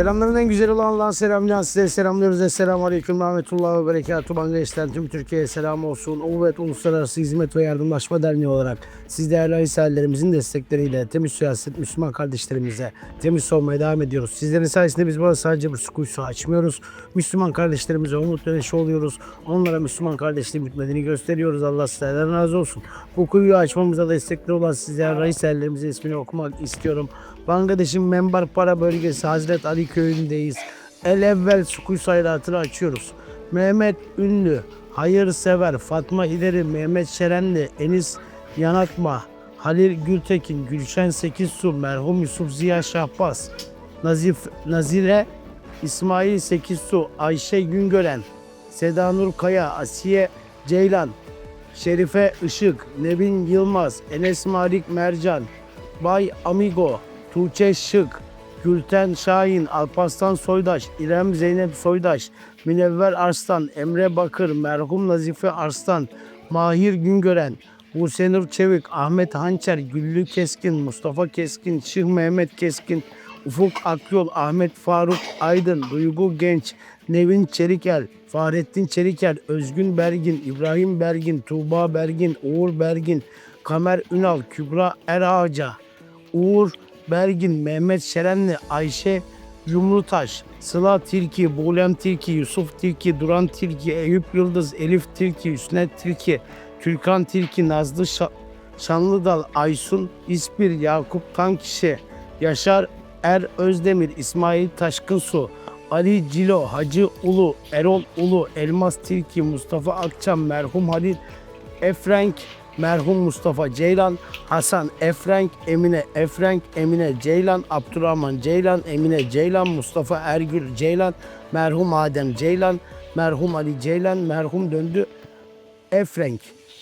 Selamların en güzel olan Allah'ın selamını size selamlıyoruz. Esselamu Aleyküm Rahmetullah ve Berekatuhu. Bangladeş'ten tüm Türkiye'ye selam olsun. UVET Uluslararası Hizmet ve Yardımlaşma Derneği olarak siz değerli Hisarelerimizin destekleriyle temiz siyaset Müslüman kardeşlerimize temiz olmaya devam ediyoruz. Sizlerin sayesinde biz burada sadece bir su açmıyoruz. Müslüman kardeşlerimize umut neşe oluyoruz. Onlara Müslüman kardeşliğin bitmediğini gösteriyoruz. Allah sizlerden razı olsun. Bu kuyuyu açmamıza destekli olan sizler Hisarelerimizin ismini okumak istiyorum. Bangladeş'in Membar Para bölgesi Hazret Ali köyündeyiz. El evvel su kuyusu hayratını açıyoruz. Mehmet Ünlü, Hayırsever, Fatma İleri, Mehmet Şerenli, Enis Yanatma, Halil Gültekin, Gülşen Sekizsu, merhum Yusuf Ziya Şahbaz, Nazif, Nazire, İsmail Sekizsu, Ayşe Güngören, Seda Nur Kaya, Asiye Ceylan, Şerife Işık, Nevin Yılmaz, Enes Malik Mercan, Bay Amigo, Tuğçe Şık, Gülten Şahin, Alparslan Soydaş, İrem Zeynep Soydaş, Münevver Arslan, Emre Bakır, merhum Nazife Arslan, Mahir Güngören, Busenur Çevik, Ahmet Hançer, Güllü Keskin, Mustafa Keskin, Şıh Mehmet Keskin, Ufuk Akyol, Ahmet Faruk Aydın, Duygu Genç, Nevin Çelikel, Fahrettin Çelikel, Özgün Bergin, İbrahim Bergin, Tuğba Bergin, Uğur Bergin, Kamer Ünal, Kübra Erağaca, Uğur Bergin, Mehmet Şerenli, Ayşe Yumrutaş, Sıla Tilki, Buğlem Tilki, Yusuf Tilki, Duran Tilki, Eyüp Yıldız, Elif Tilki, Hüsnet Tilki, Türkan Tilki, Nazlı Şa- Şanlıdal, Aysun İspir, Yakup Tankişe, Yaşar Er Özdemir, İsmail Taşkınsu, Ali Cilo, Hacı Ulu, Erol Ulu, Elmas Tilki, Mustafa Akçam, merhum Halil Efrenk, merhum Mustafa Ceylan, Hasan Efrenk, Emine Efrenk, Emine Ceylan, Abdurrahman Ceylan, Emine Ceylan, Mustafa Ergül Ceylan, merhum Adem Ceylan, merhum Ali Ceylan, merhum döndü Efrenk.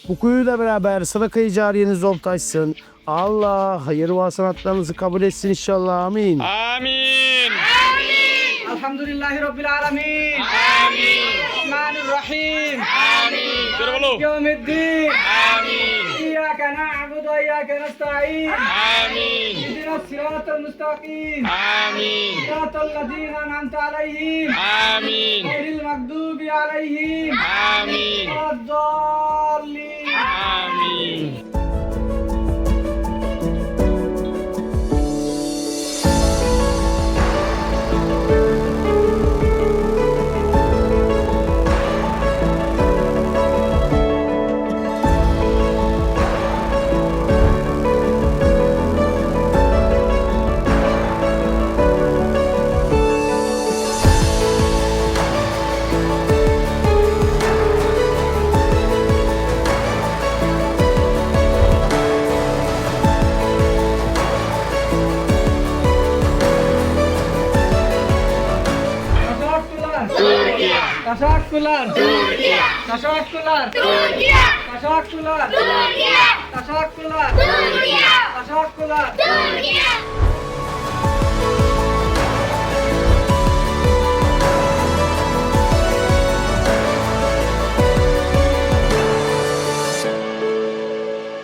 Bu kuyuyla beraber sadaka-i cariyeniz oltaşsın. Allah hayır ve hasanatlarınızı kabul etsin inşallah. Amin. Amin. Amin. Elhamdülillahi Rabbil Alemin. Amin. Rahman Rahim. Amin. Yevmiddin. Amin. إياك نعبد وإياك نستعين آمين اهدنا الصراط المستقيم آمين صراط الذين أنعمت عليهم آمين غير المغضوب عليهم آمين ولا الضالين Taşakkular. Türkiye. Taşakkular. Türkiye. Taşakkular. Türkiye. Taşakkular. Türkiye. Taşakkular. Türkiye.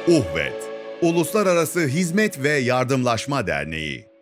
UHVET Uluslararası Hizmet ve Yardımlaşma Derneği